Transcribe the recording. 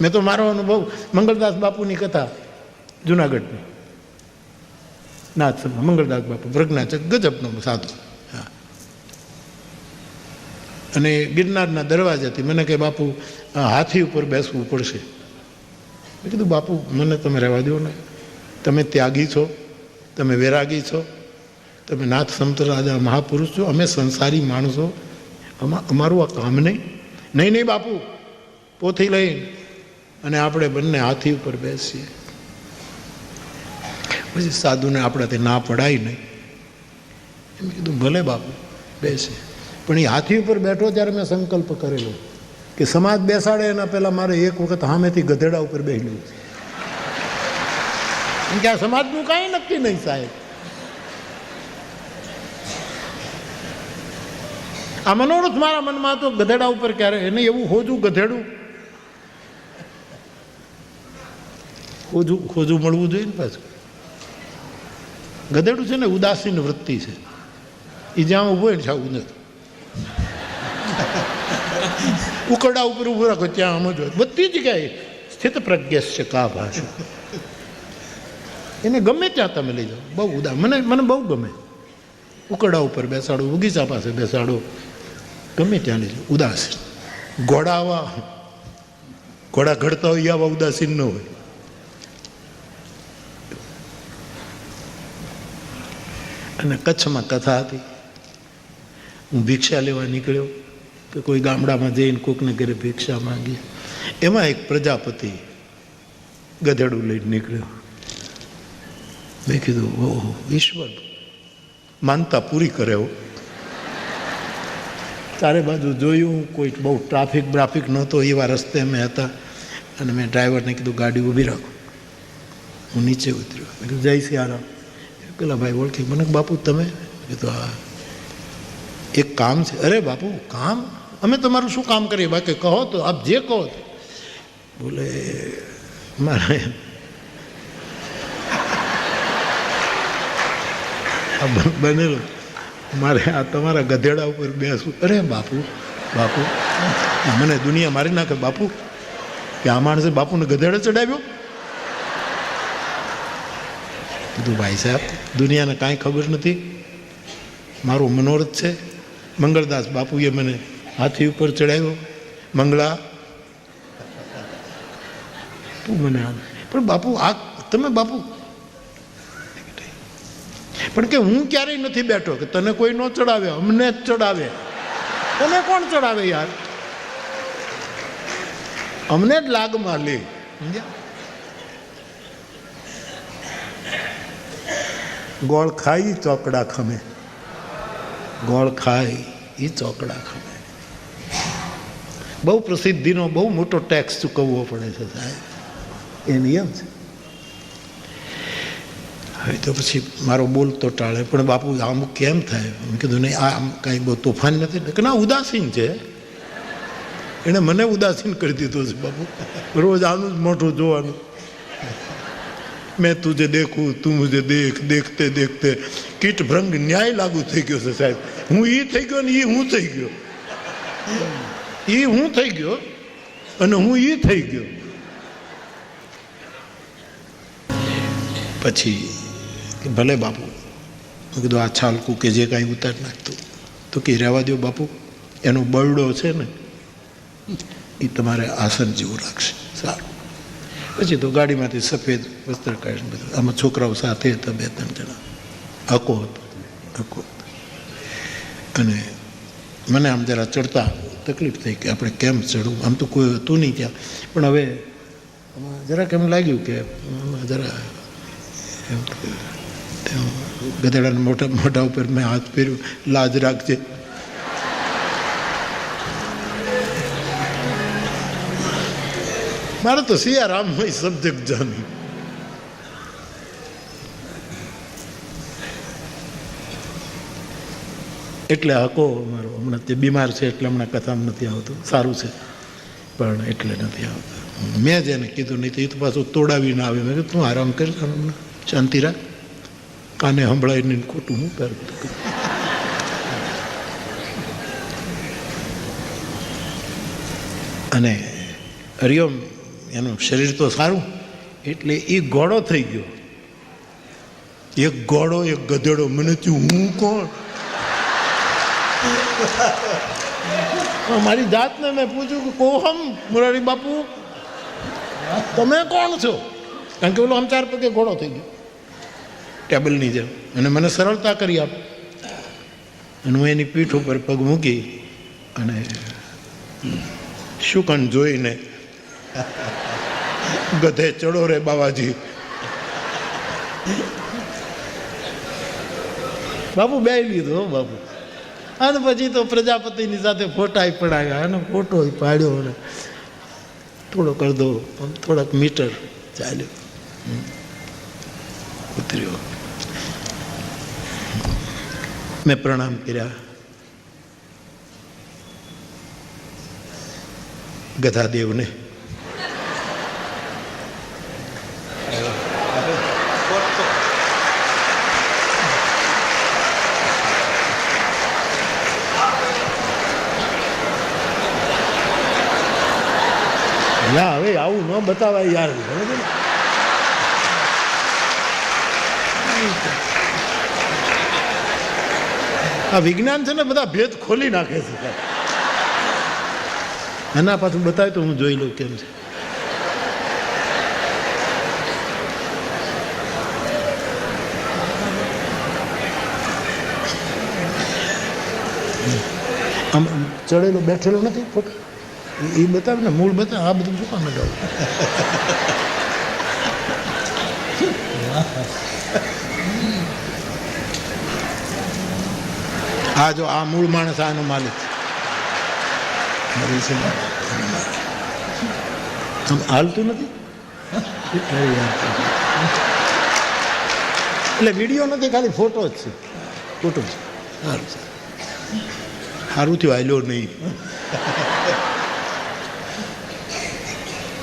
મેં તો મારો અનુભવ મંગળદાસ બાપુની કથા જુનાગઢની. નાથ મંગળદાસ બાપુ પ્રજ્ઞાચક ગજબનો સાધુ. હા. અને ગિરનારના દરવાજાથી મને કે, બાપુ હાથી ઉપર બેસવું પડશે. મેં કીધું, બાપુ, મને તમે રહેવા દો ને. તમે ત્યાગી છો, તમે વૈરાગી છો, તમે નાથ સમતરાજા મહાપુરુષ છો, અમે સંસારી માણસો. અમા- અમારું આ કામ નહીં. નહીં નહીં, બાપુ. પોથી લઈને અને આપણે બંને હાથી ઉપર બેસીએ. પછી સાધુને આપણાથી ના પડાય નહીં. એમ કીધું, ભલે બાપુ બેસે પણ એ હાથી ઉપર બેઠો ત્યારે મેં સંકલ્પ કરેલો કે સમાજ બેસાડે એના પહેલાં મારે એક વખત સામેથી ગધેડા ઉપર બેસલું એમ કે આ સમાજનું કાંઈ નક્કી નહીં સાહેબ. આ મનોરથ મારા મનમાં તો ગધેડા ઉપર ક્યારે? એને એવું હોજું ગધેડું ખોજું ખોજું મળવું જોઈએ ને પાછું? ગધેડું છે ને, ઉદાસીન વૃત્તિ છે. એ જ્યાં ઊભો હોય ને ત્યાં નથી. ઉકરડા ઉપર ઊભું રાખો, ત્યાં આમ જ હોય. બધી જગ્યાએ સ્થિત પ્રજ્ઞસ્ય કા ભાષા. એને ગમે ત્યાં તમે લઈ જાઓ. બહુ ઉદા મને મને બહુ ગમે. ઉકરડા ઉપર બેસાડો, બગીચા પાસે બેસાડો. ગમે ત્યાં લઈ જાઓ. ઉદાસીન. ઘોડા આવા ઘોડા ઘડતા હોય આવા ઉદાસીન ન હોય. અને કચ્છમાં કથા હતી. હું ભિક્ષા લેવા નીકળ્યો કે કોઈ ગામડામાં જઈને કોકને ઘરે ભિક્ષા માંગી. એમાં એક પ્રજાપતિ ગધેડું લઈને નીકળ્યો. મેં કીધું, ઓહો, ઈશ્વર, માનતા પૂરી કરે ચારે બાજુ જોયું કોઈ બહુ ટ્રાફિક બ્રાફિક નહોતો, એવા રસ્તે અમે હતા. અને મેં ડ્રાઈવરને કીધું, ગાડી ઊભી રાખો. હું નીચે ઉતર્યો. મેં કીધું, જય સિયારામ. પેલા ભાઈ ઓળખી મને બાપુ, તમે? કીધું, હા. એક કામ છે. અરે, બાપુ, કામ? અમે તમારું શું કામ કરીએ? બાકી કહો તો, આપ જે કહો બોલે, મારે આ બનેલું. મારે આ તમારા ગધેડા ઉપર બેસવું. અરે, બાપુ બાપુ, મને દુનિયા મારી નાખે, બાપુ. કે આ માણસે બાપુને ગધેડે ચડાવ્યો? કીધું ભાઈ સાહેબ, દુનિયાને કાંઈ ખબર નથી. મારો મનોરથ છે. મંગળદાસ બાપુએ મને હાથી ઉપર ચડાવ્યો. મંગળા મને પણ બાપુ, આ તમે બાપુ. પણ કે હું ક્યારેય નથી બેઠો કે તને કોઈ ન ચડાવે, અમને જ ચડાવે. તને કોણ ચડાવે યાર? અમને જ લાગમાં લે. સમજ્યા? ગોળ ખાઈ ચોકડા ખમે. ગોળ ખાય એ ચોકડા ખમે. બહુ પ્રસિદ્ધિનો, બહુ મોટો ટેક્સ ચૂકવવો પડે છે સાહેબ. એ નિયમ છે. હવે તો પછી મારો બોલ તો ટાળે, પણ બાપુ આમ કેમ થાય? મેં કીધું, નહીં, આ આમ કાંઈ બહુ તોફાન નથી. કે ના, ઉદાસીન છે. એણે મને ઉદાસીન કરી દીધું છે બાપુ. રોજ આનું જ મોઢું જોવાનું. મેં તું જે દેખું તું જે દેખ, દેખતે દેખતે. કીટભ્રંગ ન્યાય લાગુ થઈ ગયો છે સાહેબ. હું એ થઈ ગયો ને એ હું થઈ ગયો. એ હું થઈ ગયો અને હું એ થઈ ગયો. પછી ભલે બાપુ, મેં કીધું આ છાલકું કે જે કાંઈ ઉતાર નાખતું, તો કે રહેવા દો બાપુ, એનો બરડો છે ને એ તમારે આસન જેવું રાખશે. સારું. પછી તો ગાડીમાંથી સફેદ વસ્ત્ર કાઢીને બધું. આમાં છોકરાઓ સાથે હતા બે, ત્રણ જણા. હકો હતો. હકો હતો. અને મને આમ જરા ચડતા તકલીફ થઈ કે આપણે કેમ ચડવું? આમ તો કોઈ હતું નહીં ત્યાં. પણ હવે જરાક એમ લાગ્યું કે જરા ગધેડાના મોટા મોઢા ઉપર મેં હાથ ફેર્યું. લાજ રાખજે. મારે તો સિયારામમાં સબ્જેક્ટ જામી એટલે હકો મારો હમણાં તે બીમાર છે એટલે હમણાં કથામાં નથી આવતું. સારું છે, પણ એટલે નથી આવતું. મેં જ એને કીધું નહીં તો એ તો પાછું તોડાવીને આવે. મેં કીધું, તું આરામ કર હમણાં શાંતિ રાખ. કાને સંભળાવીને ખોટું હું કર. અને હરિઓમ એનું શરીર તો સારું, એટલે એ ઘોડો થઈ ગયો. એક ઘોડો એક ગધેડો. મને થયું, હું કોણ? મારી જાતને મેં પૂછ્યું કે કોહમ મુરારી બાપુ? તમે કોણ છો? કારણ કે ઓલો આમ ચાર પગે ઘોડો થઈ ગયો. ટેબલની જેમ. અને મને સરળતા કરી આપ. અને હું એની પીઠ ઉપર પગ મૂકી અને શુકન જોઈને ગધે ચડો રે બાવાજી. બાપુ બે લીધો બાપુ. અને પછી તો પ્રજાપતિની સાથે ફોટા પડાવ્યા, અને ફોટો પાડ્યો અને થોડોક અડધો થોડાક મીટર ચાલ્યો. ઉતર્યો. મેં પ્રણામ કર્યા. ગધાદેવને ના હવે આવું ન બતાવાય યાર? આ વિજ્ઞાન છે ને બધા ભેદ ખોલી નાખે છે. એના પાછું બતાવે તો હું જોઈ લઉં કેમ છે. આમ ચડેલો બેઠેલો નથી? ફોટો એ બતાવે ને, મૂળ બતાવે, આ બધું શું કામ લગાવું? આ જો, આ મૂળ માણસ, આનો માલિક. આમ હાલતું નથી? એટલે વીડિયો નથી, ખાલી ફોટો જ છે. ફોટો છે સારું સારું સારું થયું, હાલ્યો નહીં.